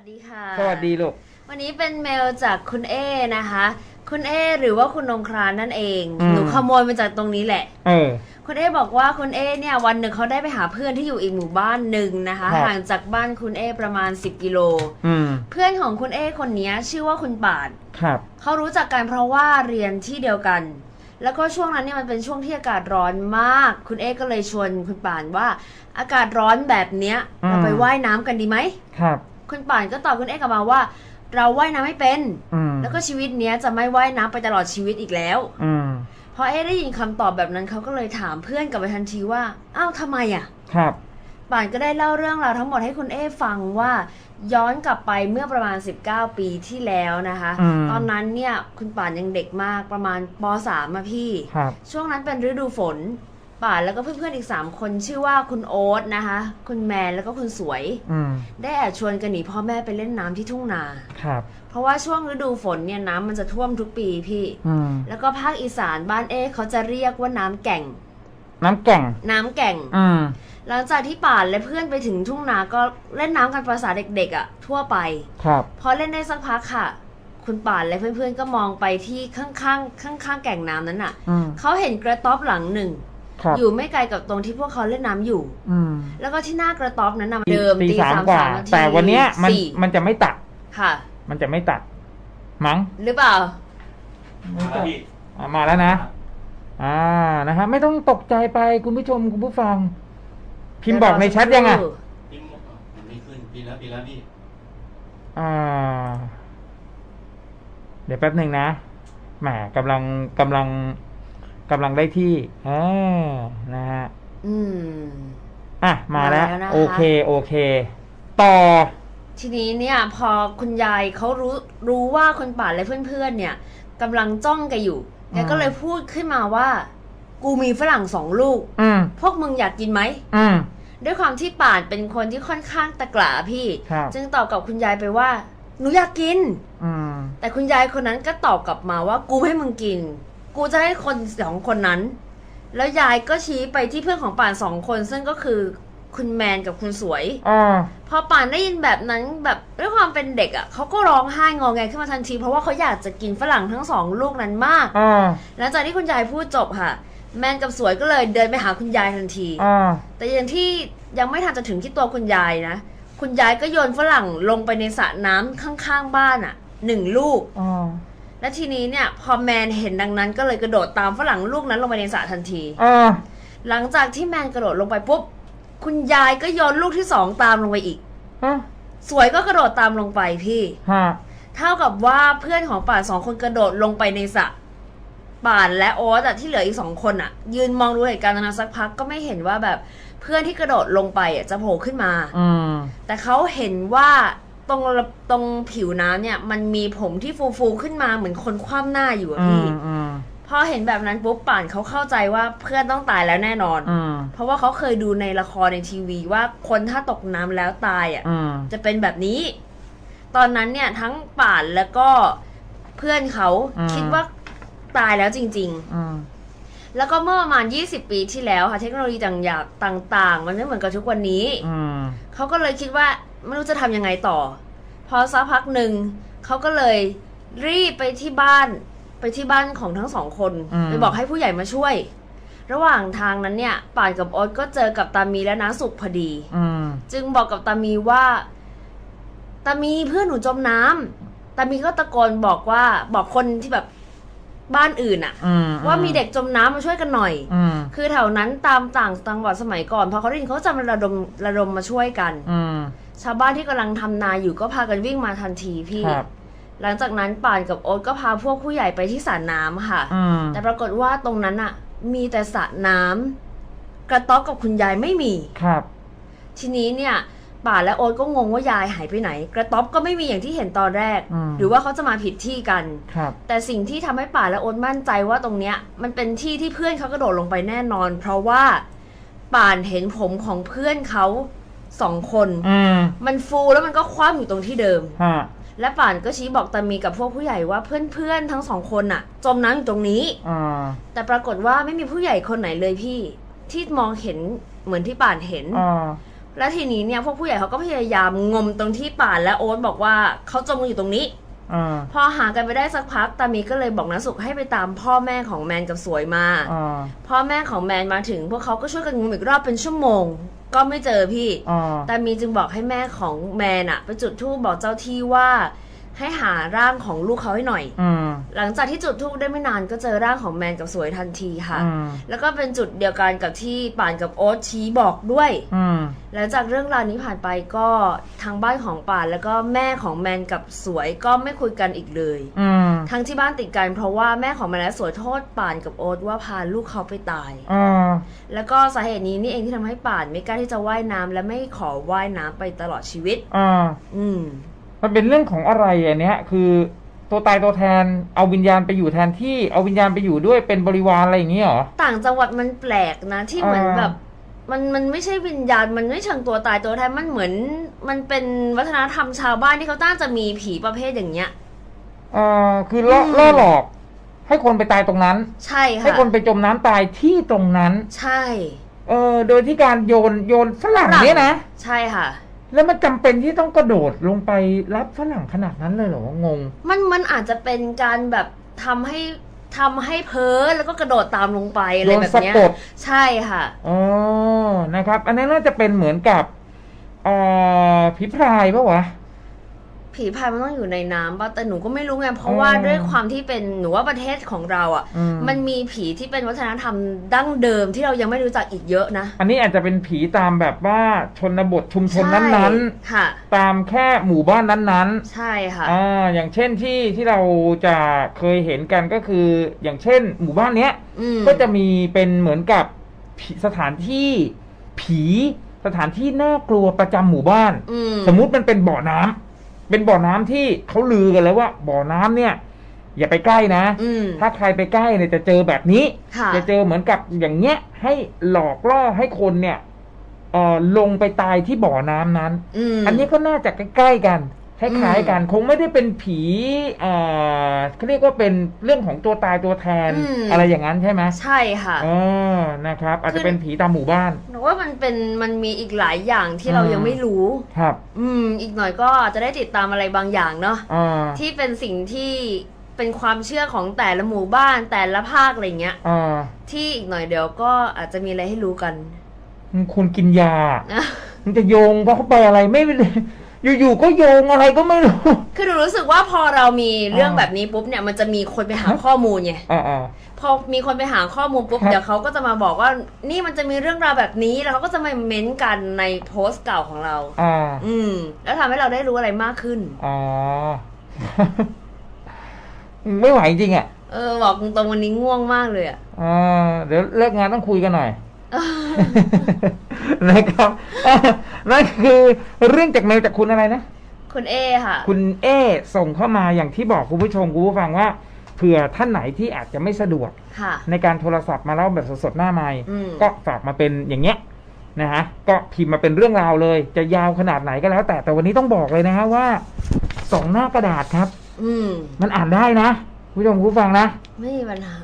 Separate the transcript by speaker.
Speaker 1: วัสดีค่ะ
Speaker 2: สวัสดีลูก
Speaker 1: วันนี้เป็นเมลจากคุณเอนะคะ คุณเอหรือว่าคุณนงครานนั่นเอง
Speaker 2: อืม
Speaker 1: หนูขโมยมาจากตรงนี้แหละ
Speaker 2: เออ
Speaker 1: คุณเอบอกว่าคุณเอเนี่ยวันหนึ่งเขาได้ไปหาเพื่อนที่อยู่อีกหมู่บ้านหนึ่งนะคะ
Speaker 2: ครับ
Speaker 1: ห่างจากบ้านคุณเอประมาณ 10 กิโล
Speaker 2: อืม
Speaker 1: เพื่อนของคุณเอคนนี้ชื่อว่าคุณป่าน
Speaker 2: ครับ
Speaker 1: เขารู้จักกันเพราะว่าเรียนที่เดียวกัน แล้วก็ช่วงนั้นเนี่ยมันเป็นช่วงที่อากาศร้อนมาก คุณเอก็เลยชวนคุณป่านว่า อากาศร้อนแบบเนี้ยเราไปว่ายน้ำกันดีไหม
Speaker 2: ครับ
Speaker 1: คุณป่านก็ตอบคุณเอกกลับมาว่า เราว่ายน้ำไม่เป็น
Speaker 2: อืม
Speaker 1: แล้วก็ชีวิตเนี้ยจะไม่ว่ายน้ำไปตลอดชีวิตอีกแล้ว
Speaker 2: อืม
Speaker 1: พอเอ๊ได้ยินคำตอบแบบนั้นเขาก็เลยถามเพื่อนกลับไปทันทีว่า อ้าวทำไมอะ
Speaker 2: ครับ
Speaker 1: ป่านก็ได้เล่าเรื่องราวทั้งหมดให้คุณเอฟังว่า ย้อนกลับไปเมื่อประมาณ 19 ปีที่แล้วนะคะ
Speaker 2: อืม
Speaker 1: ตอนนั้นเนี่ยคุณป่านยังเด็กมากประมาณป .3 มาพี่
Speaker 2: ครับ
Speaker 1: ช่วงนั้นเป็นฤดูฝน ป่านแล้วก็เพื่อนๆอีก 3 คนชื่อว่าคุณโอ๊ตนะคะ คุณแมนแล้วก็คุณสวย
Speaker 2: อืม
Speaker 1: ได้แอบชวนกันหนีพ่อแม่ไปเล่นน้ำที่ทุ่งนา
Speaker 2: ครับ
Speaker 1: เพราะว่าช่วงฤดูฝนเนี่ยน้ำมันจะท่วมทุกปีพี่
Speaker 2: อืม
Speaker 1: แล้วก็ภาคอีสานบ้านเอ๊เขาจะเรียกว่าน้ำแก่ง
Speaker 2: น้ำแก่ง
Speaker 1: น้ำแก่ง
Speaker 2: อืม
Speaker 1: หลังจากที่ป่านและเพื่อนไปถึงทุ่งนาก็เล่นน้ำกันภาษาเด็กๆอะ่ะ ทั่วไป
Speaker 2: ครับ
Speaker 1: พอเล่นได้สักพักค่ะ คุณป่านและเพื่อนๆก็มองไปที่ข้างๆข้างๆแก่งน้ำนั้นอะ
Speaker 2: อืม
Speaker 1: เขาเห็นกระต๊อบหลังหนึ่ง
Speaker 2: ครับ
Speaker 1: อยู่ไม่ไกลกับตรงที่พวกเขาเล่นน้ำอยู่
Speaker 2: อืม
Speaker 1: แล้วก็ที่หน้ากระต๊อบนั้นนะเดิม
Speaker 2: ตี
Speaker 1: ตี
Speaker 2: สาม
Speaker 1: สาม
Speaker 2: กว่า
Speaker 1: สามนาที
Speaker 2: แต่วันเนี้ยมัน
Speaker 1: สี่
Speaker 2: มันจะไม่ตัด
Speaker 1: ค่ะ
Speaker 2: มันจะไม่ตัด มั้ง
Speaker 1: หรือเปล่า
Speaker 2: ไม่ตัดอะมาแล้วนะ อ่านะฮะไม่ต้องตกใจไปคุณผู้ชมคุณผู้ฟัง พิมพ์บอกในแชทยังอะ
Speaker 3: พิมพ์มันไม่ขึ้นปีแล้วปีแล้วพี่
Speaker 2: อ่า เดี๋ยวแป๊บหนึ่งนะแหมกำลังกำลัง กำลังได้ที่อ่านะฮะ
Speaker 1: อืม
Speaker 2: อะมาแล้ว
Speaker 1: มาแล้วนะคะ
Speaker 2: โอเคโอเค ต่อ
Speaker 1: ทีนี้เนี่ยพอคุณยายเขารู้รู้ว่าคุณป่านและเพื่อนๆเนี่ยกำลังจ้องแกอยู่แก
Speaker 2: อืม
Speaker 1: ก็เลยพูดขึ้นมาว่า กูมีฝรั่งสองลูก
Speaker 2: อืม
Speaker 1: พวกมึงอยากกินไหม
Speaker 2: อืม
Speaker 1: ด้วยความที่ป่านเป็นคนที่ค่อนข้างตะกละพี่
Speaker 2: ครับ
Speaker 1: จึงตอบกับคุณยายไปว่า หนูอยากกิน
Speaker 2: อืม
Speaker 1: แต่คุณยายคนนั้นก็ตอบกลับมาว่ากูไม่ให้มึงกิน กูจะให้คนสองคนนั้น แล้วยายก็ชี้ไปที่เพื่อนของป่านสองคน ซึ่งก็คือคุณแมนกับคุณสวย
Speaker 2: อ่า
Speaker 1: พอป่านได้ยินแบบนั้นแบบด้วยความเป็นเด็กอะ่ะเขาก็ร้องไห้งอแงขึ้นมาทันที เพราะว่าเขาอยากจะกินฝรั่งทั้งสองลูกนั้นมาก
Speaker 2: อ่า
Speaker 1: หลังจากที่คุณยายพูดจบค่ะ แมนกับสวยก็เลยเดินไปหาคุณยายทันที
Speaker 2: อ่า
Speaker 1: แต่ยังที่ยังไม่ทันจะถึงที่ตัวคุณยายนะ คุณยายก็โยนฝรั่งลงไปในสระน้ำข้างๆบ้านอะ่ะหนึ่งลูก
Speaker 2: อ่า
Speaker 1: และทีนี้เนี่ยพอแมนเห็นดังนั้นก็เลยกระโดดตามฝรั่งลูกนั้นลงไปในสระทันที
Speaker 2: อ่า
Speaker 1: หลังจากที่แมนกระโดดลงไปปุ๊บ คุณยายก็โยนลูกที่สองตามลงไปอีก
Speaker 2: อะ
Speaker 1: สวยก็กระโดดตามลงไปพี่
Speaker 2: ฮะ
Speaker 1: เท่ากับว่าเพื่อนของป่านสองคนกระโดดลงไปในสระป่านและโอ๊ตอะที่เหลืออีกสองคนอะยืนมองดูเหตุการณ์นั้นสักพักก็ไม่เห็นว่าแบบเพื่อนที่กระโดดลงไปอะจะโผล่ขึ้นมา
Speaker 2: อืม
Speaker 1: แต่เขาเห็นว่า ตรงระตรงผิวน้ำเนี่ย มันมีผมที่ฟูๆขึ้นมาเหมือนคนคว่ำหน้าอยู่อะ
Speaker 2: อื
Speaker 1: พี่
Speaker 2: มอืม
Speaker 1: พอเห็นแบบนั้นปุ๊บป่านเขาเข้าใจว่าเพื่อนต้องตายแล้วแน่นอน
Speaker 2: อืม
Speaker 1: เพราะว่าเขาเคยดูในละครในทีวีว่าคนถ้าตกน้ำแล้วตายอะ
Speaker 2: อืม
Speaker 1: จะเป็นแบบนี้ ตอนนั้นเนี่ยทั้งป่านแล้วก็เพื่อนเขา
Speaker 2: อืม
Speaker 1: คิดว่าตายแล้วจริง
Speaker 2: อืม
Speaker 1: ๆ แล้วก็เมื่อประมาณ 20 ปีที่แล้วค่ะ เทคโนโลยีต่างๆต่าง ๆ มันไม่เหมือนกับทุกวันนี้
Speaker 2: อืม
Speaker 1: เขาก็เลยคิดว่า ไม่รู้จะทำยังไงต่อ พอสักพักหนึ่งเขาก็เลยรีบไปที่บ้านไปที่บ้านของทั้งสองคน
Speaker 2: อืม
Speaker 1: ไปบอกให้ผู้ใหญ่มาช่วย ระหว่างทางนั้นเนี่ยป่านกับโอ๊ตก็เจอกับตามีและน้าสุขพอดี
Speaker 2: อืม
Speaker 1: จึงบอกกับตามีว่าตามีเพื่อนหนูจมน้ำตามีก็ตะโกนบอกว่าบอกคนที่แบบบ้านอื่นอะ
Speaker 2: อืม
Speaker 1: ว่ามีเด็กจมน้ำมาช่วยกันหน่อย
Speaker 2: อืม
Speaker 1: คือแถวนั้นตามต่างจังหวัดสมัยก่อนพอเขาได้ยินเขาจะมาระดมระดมมาช่วยกัน
Speaker 2: อืม
Speaker 1: ชาวบ้านที่กำลังทำนาอยู่ก็พากันวิ่งมาทันทีพี่
Speaker 2: ครับ
Speaker 1: หลังจากนั้นป่านกับโอ๊ตก็พาพวกผู้ใหญ่ไปที่สระน้ำค่ะ
Speaker 2: อืม
Speaker 1: แต่ปรากฏว่าตรงนั้นอะมีแต่สระน้ำกระต๊อบกับคุณยายไม่มี
Speaker 2: ครับ
Speaker 1: ทีนี้เนี่ยป่าและโอ๊ตก็งงว่ายายหายไปไหน กระต๊อบก็ไม่มีอย่างที่เห็นตอนแรก
Speaker 2: อืม
Speaker 1: หรือว่าเขาจะมาผิดที่กัน
Speaker 2: ครับ
Speaker 1: แต่สิ่งที่ทำให้ป่าและโอ๊ตมั่นใจว่าตรงเนี้ย มันเป็นที่ที่เพื่อนเขากระโดดลงไปแน่นอน เพราะว่าป่านเห็นผมของเพื่อนเขา สองคน
Speaker 2: อืม
Speaker 1: มันฟูแล้วมันก็คว่ำอยู่ตรงที่เดิม
Speaker 2: ฮะ
Speaker 1: และป่านก็ชี้บอกตามีกับพวกผู้ใหญ่ว่าเพื่อนๆทั้งสองคนน่ะ จมน้ำอยู่ตรงนี้
Speaker 2: อ่า
Speaker 1: แต่ปรากฏว่าไม่มีผู้ใหญ่คนไหนเลยพี่ ที่มองเห็นเหมือนที่ป่านเห็น
Speaker 2: อ่า
Speaker 1: และทีนี้เนี่ยพวกผู้ใหญ่เขาก็พยายามงมตรงที่ป่านและโอ๊ตบอกว่าเขาจมกันอยู่ตรงนี้
Speaker 2: อ่า
Speaker 1: พอหากันไปได้สักพักตามีก็เลยบอกนาสุกให้ไปตามพ่อแม่ของแมนกับสวยมา
Speaker 2: อ่า
Speaker 1: พ่อแม่ของแมนมาถึง พวกเขาก็ช่วยกันงมอีกรอบเป็นชั่วโมง ก็ไม่เจอพี่
Speaker 2: อ่า
Speaker 1: ตามีจึงบอกให้แม่ของแมนอะไปจุดธูปบอกเจ้าที่ว่า ให้หาร่างของลูกเขาให้หน่อย
Speaker 2: อืม
Speaker 1: หลังจากที่จุดธูปได้ไม่นานก็เจอร่างของแมนกับสวยทันทีค่ะ
Speaker 2: อืม
Speaker 1: แล้วก็เป็นจุดเดียวกันกับที่ป่านกับโอ๊ตชี้บอกด้วย
Speaker 2: อืม
Speaker 1: หลังจากเรื่องราวนี้ผ่านไปก็ทางบ้านของป่านแล้วก็แม่ของแมนกับสวยก็ไม่คุยกันอีกเลย
Speaker 2: อืม
Speaker 1: ทั้งที่บ้านติดกันเพราะว่าแม่ของแมนและสวยโทษป่านกับโอ๊ตว่าพาลูกเขาไปตาย
Speaker 2: อ่า
Speaker 1: แล้วก็สาเหตุนี้นี่เองที่ทำให้ป่านไม่กล้าที่จะว่ายน้ำและไม่ขอว่ายน้ำไปตลอดชีวิต
Speaker 2: อ่า
Speaker 1: อืม
Speaker 2: มันเป็นเรื่องของอะไรอันเนี้ย คือตัวตายตัวแทนเอาวิญญาณไปอยู่แทนที่เอาวิญญาณไปอยู่ด้วยเป็นบริวารอะไรอย่างนี้เหรอ
Speaker 1: ต่างจังหวัดมันแปลกนะที่เหมือน
Speaker 2: อ่า
Speaker 1: แบบ มันมันไม่ใช่วิญญาณมันไม่เชิงตัวตายตัวแทนมันเหมือน มันเป็นวัฒนธรรมชาวบ้านที่เขาต้าจะมีผีประเภทอย่างเงี้ย
Speaker 2: อ่าคือล่อ
Speaker 1: อืม
Speaker 2: ล่อหลอก ให้คนไปตายตรงนั้น
Speaker 1: ใช่
Speaker 2: ให้
Speaker 1: ค่ะ
Speaker 2: คนไปจมน้ำตายที่ตรงนั้น
Speaker 1: ใช่
Speaker 2: เออโดยที่การโยนโยนฝรั่งเนี่ยนะ
Speaker 1: ใช่ค่ะ
Speaker 2: แล้วมันจำเป็นที่ต้องกระโดดลงไปรับฝรั่งขนาดนั้นเลยเหรองง
Speaker 1: มันมันอาจจะเป็นการแบบทำให้ทำให้เพ้อแล้วก็กระโดดตามลงไปอะไร
Speaker 2: โดน
Speaker 1: แบบ
Speaker 2: สะ
Speaker 1: เนี้ย
Speaker 2: กด
Speaker 1: ใช่ค่ะ
Speaker 2: อ๋อนะครับ อันนั้นน่าจะเป็นเหมือนกับเอ่อผีพรายปะวะ
Speaker 1: ผีพายมันต้องอยู่ในน้ำป่ะแต่หนูก็ไม่รู้ไงเพราะว่า
Speaker 2: อืม
Speaker 1: ด้วยความที่เป็นหนูว่าประเทศของเราอะ
Speaker 2: อืม
Speaker 1: มันมีผีที่เป็นวัฒนธรรมดั้งเดิมที่เรายังไม่รู้จักอีกเยอะนะ
Speaker 2: อันนี้อาจจะเป็นผีตามแบบว่าชนบทชุมชนนั้น
Speaker 1: ใช่ค่ะ
Speaker 2: ๆ ตามแค่หมู่บ้านนั้น
Speaker 1: ใช่ค่ะ
Speaker 2: ๆอ่าอย่างเช่นที่ที่เราจะเคยเห็นกันก็คือ อย่างเช่น หมู่บ้านเนี้ย
Speaker 1: อืม
Speaker 2: ก็จะมีเป็นเหมือนกับผีสถานที่ผีสถานที่น่ากลัวประจำหมู่บ้าน
Speaker 1: อืม
Speaker 2: สมมุติมันเป็นบ่อน้ำ เป็นบ่อน้ำที่เขาลือกันเลยว่าบ่อน้ำเนี่ย อย่าไปใกล้นะ
Speaker 1: อืม
Speaker 2: ถ้าใครไปใกล้เนี่ยจะเจอแบบนี้
Speaker 1: ค่ะ
Speaker 2: จะเจอเหมือนกับอย่างเงี้ย ให้หลอกล่อให้คนเนี่ยเอ่อลงไปตายที่บ่อน้ำนั้น
Speaker 1: อืม
Speaker 2: อันนี้ก็น่าจะใกล้ๆกัน คล้ายๆกันคงไม่ได้เป็นผีเอ่อเขาเรียกว่าเป็นเรื่องของตัวตายตัวแทน
Speaker 1: อืม
Speaker 2: อะไรอย่างนั้นใช่ไหม
Speaker 1: ใช่ค่ะ
Speaker 2: เออนะครับ อาจจะเป็นผีตามหมู่บ้าน
Speaker 1: หนูว่ามันเป็นมันมีอีกหลายอย่างที่เรา
Speaker 2: อืม
Speaker 1: ยังไม่รู้
Speaker 2: ครับ
Speaker 1: อืม อีกหน่อยก็อาจจะได้ติดตามอะไรบางอย่างเนาะ
Speaker 2: อ่า
Speaker 1: ที่เป็นสิ่งที่เป็นความเชื่อของแต่ละหมู่บ้านแต่ละภาคอะไรเงี้ย
Speaker 2: อ่า
Speaker 1: ที่อีกหน่อยเดี๋ยวก็อาจจะมีอะไรให้รู้กัน
Speaker 2: มึงควรกินยา
Speaker 1: นะ
Speaker 2: มันจะโยงเข้าไปอะไรไม่เลย อยู่ๆก็โยงอะไรก็ไม่รู้
Speaker 1: คือหนูรู้สึกว่าพอเรามีเรื่อง
Speaker 2: อ่า
Speaker 1: แบบนี้ปุ๊บเนี่ยมันจะมีคนไปหาข้อมูลไง
Speaker 2: อ่าอ่า
Speaker 1: พอมีคนไปหาข้อมูลปุ๊บ
Speaker 2: ครับ
Speaker 1: เดี๋ยวเขาก็จะมาบอกว่านี่มันจะมีเรื่องราวแบบนี้แล้วเขาก็จะมาเม้นต์กันในโพสต์เก่าของเรา
Speaker 2: อ่า
Speaker 1: อืม แล้วทำให้เราได้รู้อะไรมากขึ้น
Speaker 2: อ๋อ ไม่ไหวจริงอะ
Speaker 1: เออบอกตรงๆวันนี้ง่วงมากเลยอะ
Speaker 2: อ่าเดี๋ยวเลิกงานต้องคุยกันหน่อย นะครับอะนั่นคือเรื่องจากเมลจากคุณอะไรนะ
Speaker 1: คุณเอค่ะ
Speaker 2: คุณเอส่งเข้ามาอย่างที่บอกคุณผู้ชมคุณผู้ฟังว่าเผื่อท่านไหนที่อาจจะไม่สะดวก
Speaker 1: ค่ะ
Speaker 2: ในการโทรศัพท์มาเล่าแบบสดๆหน้าไมค์
Speaker 1: อืม
Speaker 2: ก็ฝากมาเป็นอย่างเงี้ยนะฮะก็พิมพ์มาเป็นเรื่องราวเลย จะยาวขนาดไหนก็แล้ว แต่แต่วันนี้ต้องบอกเลยนะฮะว่าสองหน้ากระดาษครับ
Speaker 1: อืม
Speaker 2: มันอ่านได้นะคุณผู้ชมคุณผู้ฟังนะ
Speaker 1: ไม่มีปัญหา